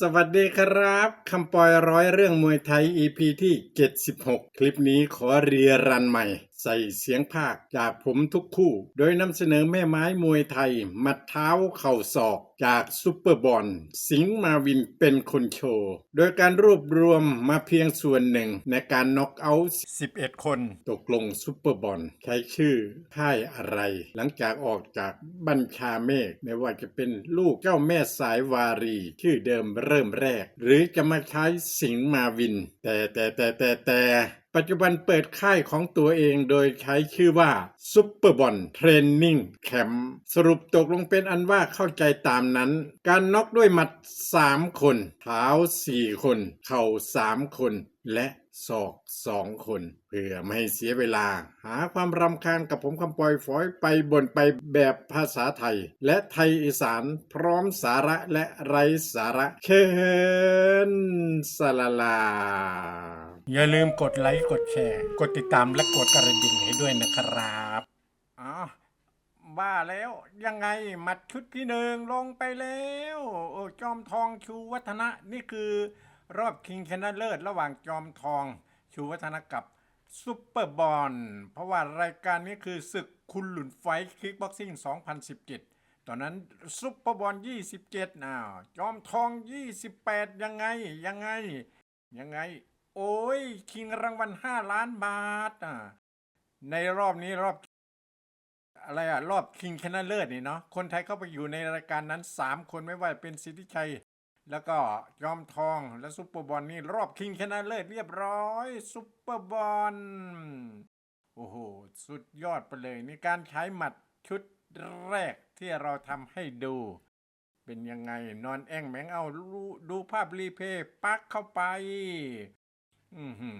สวัสดีครับคำปอยร้อยเรื่องมวยไทย EP ที่ 76 คลิปนี้ขอเรียรันใหม่ ใส่เสียงภาคจากผมทุกคู่ โดยนำเสนอแม่ไม้มวยไทย มัดเท้าเข่าศอกจากซุปเปอร์บอลสิงห์มาวินเป็นคนโชว์ โดยการรวบรวมมาเพียงส่วนหนึ่งในการน็อกเอาท์11 คน ตกลงซุปเปอร์บอลใช้ชื่อค่ายอะไร หลังจากออกจากบัญชาเมฆไม่ว่าจะเป็นลูกเจ้าแม่สายวารี ชื่อเดิมเริ่มแรก หรือจะมาใช้สิงห์มาวิน แต่แต่แต่แต่แต่ ปัจจุบันเปิดค่ายของตัวเองโดยใช้ชื่อว่าซุปเปอร์บอลเทรนนิ่งแคมป์สรุปตกลงเป็นอันว่าเข้าใจตามนั้น การน็อกด้วยหมัด 3 คนเท้า 4 คน เข่า 3 คน และศอก2คน เพื่อไม่ให้เสียเวลา หาความรำคาญกับผมคำปล่อยฝอยไปบนไปแบบภาษาไทย และไทยอีสานพร้อมสาระและไร้สาระเชิญสลาลา อย่าลืมกดไลค์กดแชร์ กดติดตามและกดกระดิ่งให้ด้วยนะครับอ๋อบ้าแล้วยังไงหมัดชุดที่หนึ่งลงไปแล้วโอ้จอมทองชูวัฒนะนี่คือรอบคิงชนะเลิศระหว่างจอมทอง ชูวัฒนะกับซุปเปอร์บอลเพราะว่ารายการนี้คือศึกคุณหลุนไฟคิกบ็อกซิ่ง 2017 ตอนนั้นซุปเปอร์บอล27อ้าวจอมทอง 28 ยังไงยังไงยังไง โอ้ยชิงรางวัล5ล้านบาทอะในรอบนี้รอบ อะไรอะ รอบคิงชนะเลิศนี่เนาะคนไทยเข้าไปอยู่ในรายการนั้น 3 คนไม่ว่าเป็นสิทธิชัย แล้วก็จอมทองและซุปเปอร์บอลนี่ รอบคิงชนะเลิศเรียบร้อย ซุปเปอร์บอลโอ้โห สุดยอดไปเลยนี่การใช้หมัดชุดแรกที่เราทำให้ดู เป็นยังไงนอนแอ่งแมงเอาดูภาพรีเพย์ปักเข้าไป อือหื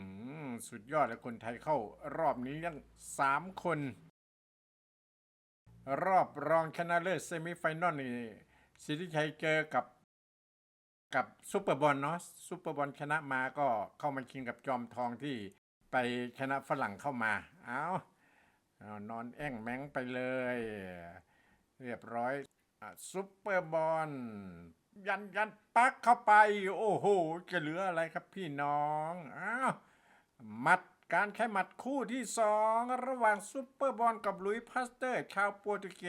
อสุดยอดเลยคนไทยเข้ารอบนี้ยังสามคน รอบรองชนะเลิศเซมิไฟนอลนี่สิทธิชัยเจอกับ กับซุปเปอร์บอลเนาะซุปเปอร์บอลชนะมาก็เข้ามาชิงกับจอมทองที่ไปชนะฝรั่งเข้ามา เอาเอานอนแอ่งแมงไปเลย เรียบร้อยอซุปเปอร์บอล ยันยันปักเข้าไป โอ้โห จะเหลืออะไรครับพี่น้องอ้าวหมัดการใช้หมัดคู่ที่สองระหว่างซุปเปอร์บอลกับลุยพาสเตอร์ ชาวโปรตุเก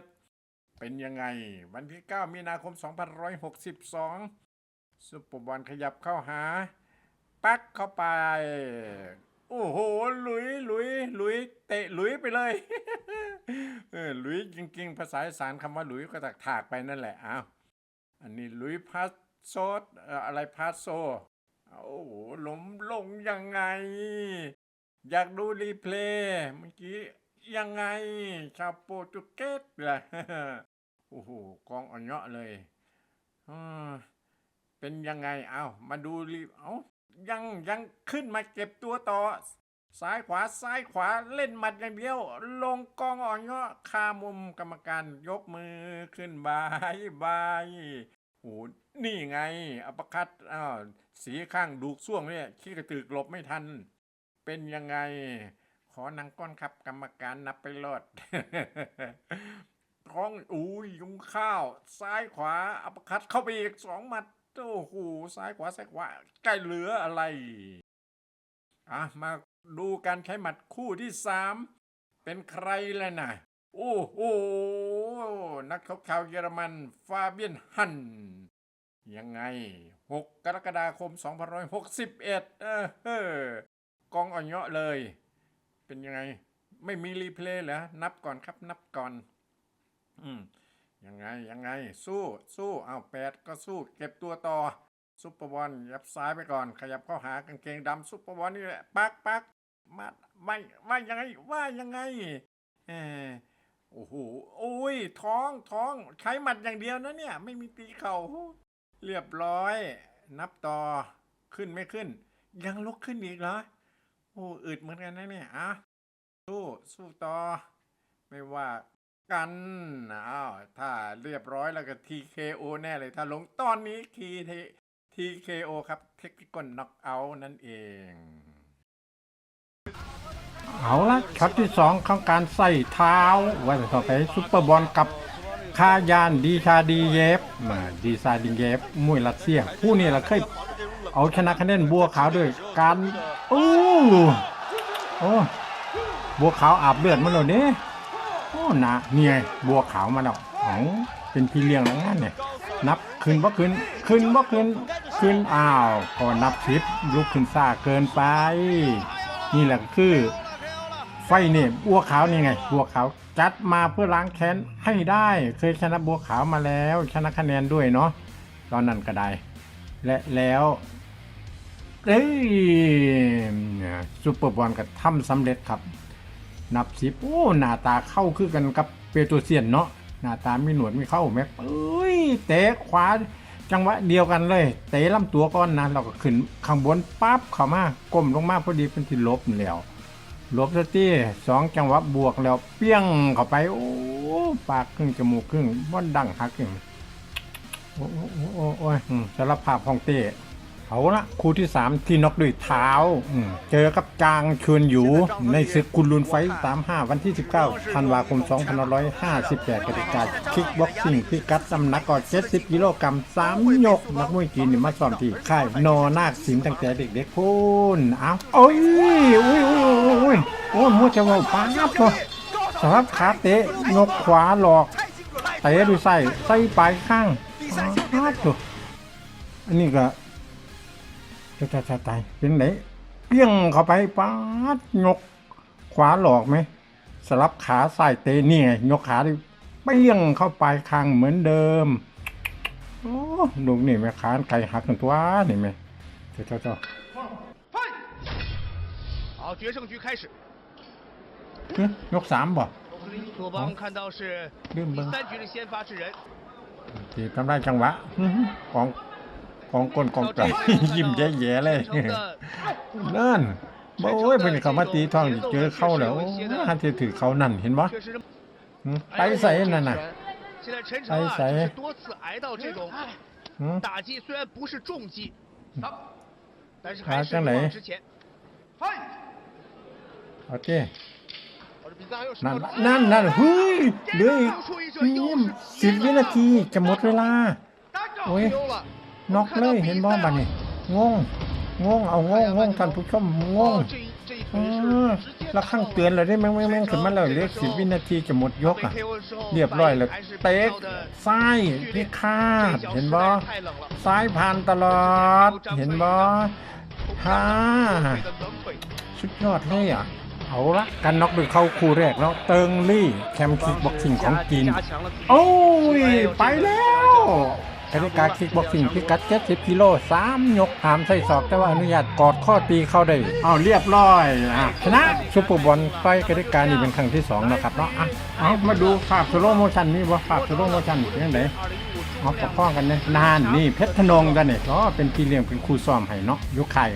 สเป็นยังไง วันที่ 9 มีนาคม 2562 ซุปเปอร์บอลขยับเข้าหา ปักเข้าไป โอ้โห ลุยลุยลุยเตะลุยไปเลยเออลุยจริง ๆ ภาษาอีสานคำว่าลุยก็ตักถากไปนั่นแหละอ้าว อันนี้ลุยพาสโซดอะไรพาสโซ โอ้โหล้มลงยังไง อยากดูรีเพลย์เมื่อกี้ยังไง ชาวโปรตุเกสล่ะโอ้โหกองอ่อนเยาะเลยเป็นยังไง เอามาดูรีเอายังยังขึ้นมาเก็บตัวต่อ ซ้ายขวาซ้ายขวาเล่นหมัดอย่างเดียว ลงกองอ่อนเงาะคามุมกรรมการยกมือขึ้นบายบายโอ้นี่ไง อัปคัตอ้าวสีข้างดูกซ่วงเนี่ยขี้กระตือกหลบไม่ทัน เป็นยังไง ขอนังก้อนครับกรรมการนับไปรอดท้องอุ้ยยุงข้าว ซ้ายขวา อัปคัตเข้าไปอีกสองหมัดโอ้โหซ้ายขวาซ้ายขวาใกล้เหลืออะไรอะมา ดูการใช้หมัดคู่ที่สามเป็นใครแล้วนะโอ้โหนักชกชาวเยอรมันฟาเบียนฮันยังไง 6 กรกฎาคม 2561 เออเออกองอ่อนเยาะเลย เป็นยังไง ไม่มีรีเพลย์เหรอ นับก่อนครับนับก่อน อืมยังไง ยังไง สู้สู้อ้าวแปดก็สู้ เก็บตัวต่อ ซุปเปอร์บอลยับซ้ายไปก่อน ขยับเข้าหากางเกงดำซุปเปอร์บอลนี่แหละ ปักปัก มาไม่ว่ายังไงว่ายังไงเออโอ้โหโอ้ย ท้องท้องใช้หมัดอย่างเดียวนะเนี่ย ไม่มีตีเข่าเรียบร้อย นับต่อขึ้นไม่ขึ้น ยังลุกขึ้นอีกเหรอโอ้อึดเหมือนกันนะเนี่ยอะสู้สู้ต่อ ไม่ว่ากันอ้าวถ้าเรียบร้อยแล้วก็ TKO แน่เลยถ้าลงตอนนี้คี TKO ครับเทคนิคน็อกเอานั่นเอง เอาละช็อตที่สองของการใส่เท้าว่าจะต่อไปซุปเปอร์บอลกับคายานดีชาดีเยฟมาดีซาดิเยฟมวยรัสเซีย ผู้นี้เราเคยเอาชนะคะแนนบัวขาวด้วยการโอ้โอ้บัวขาวอาบเลือดมาแล้วเนี่ยโอ้นะเนี่ยบัวขาวมาแล้วอ๋อเป็นพี่เลี้ยงแล้วงั้นเนี่ยนับขึ้นบ่ขึ้นขึ้นบ่ขึ้นขึ้นอ้าวก็นับสิบลุกขึ้นซ่าเกินไป นี่แหละคือ ไฟนี่บัวขาวนี่ไง บัวขาวจัดมาเพื่อล้างแค้นให้ได้ เคยชนะบัวขาวมาแล้ว ชนะคะแนนด้วยเนาะตอนนั้นก็ได้ และแล้วเอ้ยซูเปอร์บอลก็ทำสำเร็จครับ นับสิบโอ้ หน้าตาเข้าคือกันกับเปโตรเซียนเนาะหน้าตามีหนวดมีเข้าแม็กเอ้ยเตะขวาจังหวะเดียวกันเลย เตะลำตัวก่อนนะเราก็ขึ้นข้างบนปั๊บเข้ามาก้มลงมาพอดีเป็นที่ลบแล้ว หลบสตีสองจังหวะบวกแล้วเปี้ยงเข้าไป โอ้ปากครึ่งจมูกครึ่งมันดังฮักอย่างโอ้โอ้โอ้โอ้ยสารภาพของเต้ เอาละคู่ที่สามที่น็อกด้วยเท้า เจอกับจางชวนอยู่ในศึกคุณลุนไฟสามห้าวันที่ 19ธันวาคม 2558กติกาคิกบ็อกซิ่งพิกัดน้ำหนักก่อน70 กิโลกรัม3ยก นักมวยจีนมาซ้อมที่ค่ายนอนาคสิงตั้งแต่เด็กๆพูนเอาโอ้ยอุ้ยอุ้ยอุ้ยอุ้ยโอ้ยมัวจะว่าป้าบตัวสำหรับขาเตะนกขวาหลอกเตะด้วยไส้ไส้ปลายข้างป้าบตัวอันนี้ก็ จะจะจะตายเป็นไหนเปี้ยงเข้าไปป๊าดยกขวาหลอกไหมสลับขาใส่เตะนี่ไงยกขาดิเปี้ยงเข้าไปคางเหมือนเดิมโอ้ลูกนี่แม่ขานไก่หักกันตัวนี่ไหมเจ้าเจ้าเจ้า 好，决胜局开始。 เฮ้ยยกสามบ่ 左方看到是六吗第三局的先发制人， ที่ทำได้จังหวะอื้อหือของ ของก้นของไก่ ยิ้มแย่ๆเลย 成的 นั่นบ่โอ้ยเพิ่นเข้ามาตีท้องเจอเข้าแล้วโอ้ยหันจะถือเขานั่นเห็นบ่ 确实是。 หืมไปใส่นั่นน่ะ 现在陈诚哎啊，谁只是多次挨到这种 หืม 打击，虽然不是重击，但是啊还是张磊勇往直前。 โอเค 比赛还有 นั่นนั่นนั่นเฮ้ยเหลืออีกนี่สิบวินาทีจะหมดเวลา โอ้ย 丢了， นอกเลยเห็นบ่บัดนี่งงงงเอางงงงท่านผู้ชมงงละข้างเตือนเลยได้แม่งแม่งขึ้นมาแล้วเรียกสิบวินาทีจะหมดยกอะ เรียบร้อยเลยเตะซ้ายพิฆาตเห็นบ่ซ้ายผ่านตลอด เห็นบ่ฮ่าสุดยอดเลยอะเอาละกันน็อกด้วยเข้าคู่แรกแล้วเติงลี่ แคมคิกบ็อกซิ่งของจีน โอ้ย ไปแล้ว กติกาคิกบ็อกซิ่งพิกัด 70กิโล3ยกหามใส่ศอกแต่ว่าอนุญาตกอดข้อตีเข้าได้เอาเรียบร้อยอะชนะซุปเปอร์บอลไปกติกานี่เป็นครั้งที่2นะครับเนาะอะเอามาดูภาพสโลโมชันนี่ว่าภาพสโลโมชันเป็นยังไงเอาประกอบกันเนี่ยนานนี่เพชรธนงกันเนี่ยก็เป็นพี่เลี้ยงเป็นครูซ้อมให้เนาะอยุคไข่าย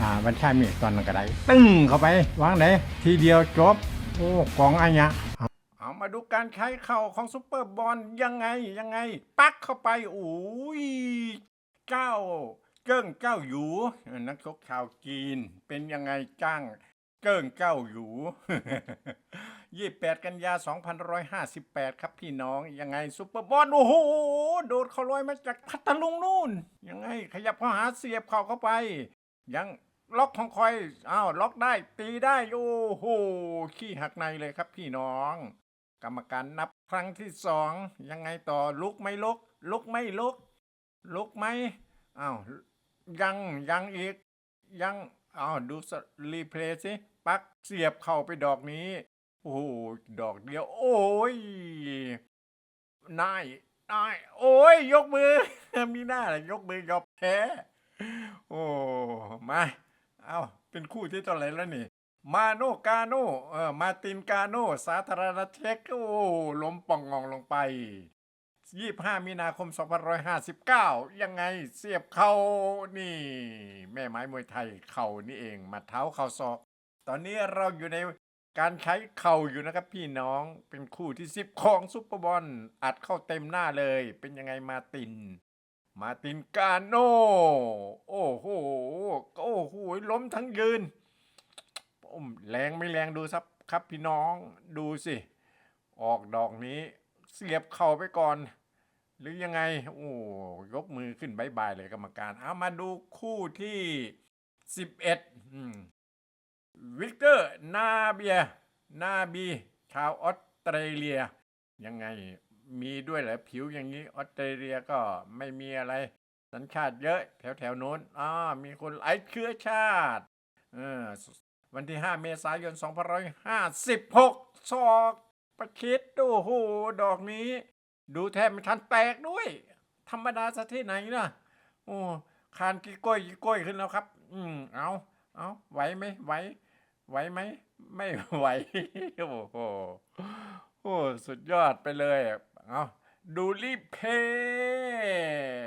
อ่าบัญชาเมฆตอนนั้นก็ได้ตึ้งเข้าไปวางไหนทีเดียวจบโอ้กองอัญญะเอา มาดูการใช้เข่าของซุปเปอร์บอลยังไงยังไง ปักเข้าไปโอ้ยเจ้าเกิ้งเจ้าหยูนักชกชาวจีน เป็นยังไงจ้างเกิ้งเจ้าหยูยี่แปดกันยา2158ครับพี่น้องยังไงซุปเปอร์บอลโอ้โหโดดเขาลอยมาจากพัทลุงนู่น ยังไง ขยับเข้าหาเสียบเข่าเข้าไป ยังล็อกของคอย อ้าว ล็อกได้ ตีได้ โอ้โห ขี้หักในเลยครับพี่น้อง กรรมการนับครั้งที่สองยังไงต่อลุกไม่ลุก ลุกไม่ลุก ลุกไหมอ้าวยังยังอีก ยังอ้าวดูสรีเพลย์สิปักเสียบเข้าไปดอกนี้ โอ้โดอกเดียว โอ้ยนายนายโอ้ยยกมือ มีหน้าเลยยกมือยอมแพ้โอ้มาเอาเป็นคู่ที่เท่าไหร่แล้วนี่ มาโนกาโนเออมาตินกาโน สาธารณเช็กโอ้ล้มป่องงองลงไป 25 มีนาคม 2559 ยังไงเสียบเขานี่ แม่ไม้มวยไทยเข่านี่เองมาเท้าเข่าศอก ตอนนี้เราอยู่ในการใช้เข่าอยู่นะครับพี่น้องเป็นคู่ที่ 10 ของซุปเปอร์บอลอัดเข้าเต็มหน้าเลย เป็นยังไงมาติน มาตินกาโน โอ้โหโอ้โหล้มทั้งยืน อมแรงไม่แรงดูครับครับพี่น้องดูสิ ออกดอกนี้ เสียบเข่าไปก่อน หรือยังไง โอ้ยกมือขึ้นบายบายเลยกรรมการ เอามาดูคู่ที่สิบเอ็ดวิกเตอร์นาเบีย นาบี ชาวออสเตรเลีย ยังไงมีด้วยเหรอผิวอย่างนี้ออสเตรเลียก็ไม่มีอะไร สัญชาติเยอะ แถวแถวโน้นอ่ามีคนไอเชื้อชาติเออ วันที่ 5 เมษายน 2556 ศอกประคิดโอ้โห ดอกนี้ ดูแทบไม่ทันแตกด้วย ธรรมดาซะที่ไหนนะโอ้คานกี่ก้อยกี่ก้อยขึ้นแล้วครับ อืมเอาเอาไหวไหมไหวไหวไหม ไม่ไหว โอ้โหโอ้สุดยอดไปเลย เอาดูรีบเพย์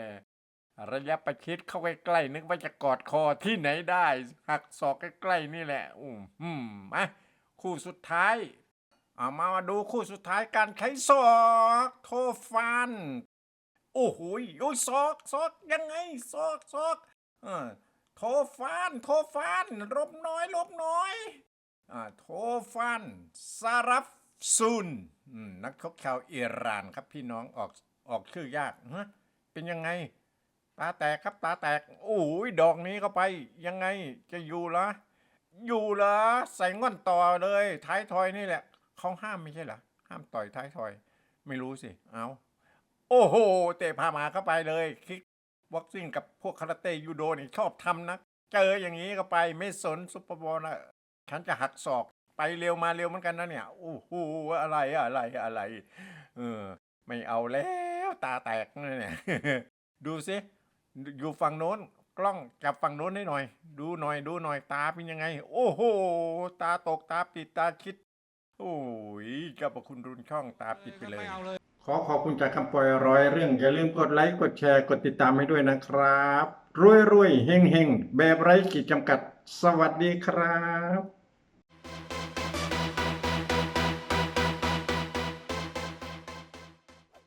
ระยะประชิดเข้าใกล้ๆนึกว่าจะกอดคอที่ไหนได้ หักศอกใกล้ๆนี่แหละ อืมอืมมาคู่สุดท้ายเอามาดูคู่สุดท้ายการใช้ศอกโทฟัน โอ้โหโอ้ยศอกศอกยังไงศอกศอกเออโทฟัน โทฟันลบน้อยลบน้อยอ่าโทฟันซารับซุนนักชกชาวอิหร่านครับพี่น้องออกออกชื่อยากฮะเป็นยังไง ตาแตกครับตาแตก โอ้ยดอกนี้เข้าไป ยังไงจะอยู่เหรออยู่เหรอใส่ง่อนต่อเลยท้ายทอยนี่แหละเขาห้ามไม่ใช่เหรอห้ามต่อยท้ายทอย ไม่รู้สิ เอาโอ้โหเตะพาหมาเข้าไปเลยคิกบ็อกซิ่งกับพวกคาราเต้ยูโดนี่ชอบทำนะเจออย่างนี้เข้าไปไม่สนซุปเปอร์บอลนะฉันจะหักศอกไปเร็วมาเร็วเหมือนกันนะเนี่ยโอ้โหอะไรอะไรอะไร เออ ไม่เอาแล้ว ตาแตกเนี่ยดูสิ อยู่ฝั่งโน้น กล้องจับฝั่งโน้นให้หน่อย ดูหน่อยดูหน่อยตาเป็นยังไง โอ้โห ตาตกตาปิดตาคิด โอ้ยเจ้าประคุณรุนช่องตาปิดไปเลย ขอขอบคุณจากคำปล่อยร้อยเรื่อง อย่าลืมกดไลค์กดแชร์กดติดตามให้ด้วยนะครับ รวยรวยๆเฮงเฮงๆแบบไร้ขีดจำกัด สวัสดีครับ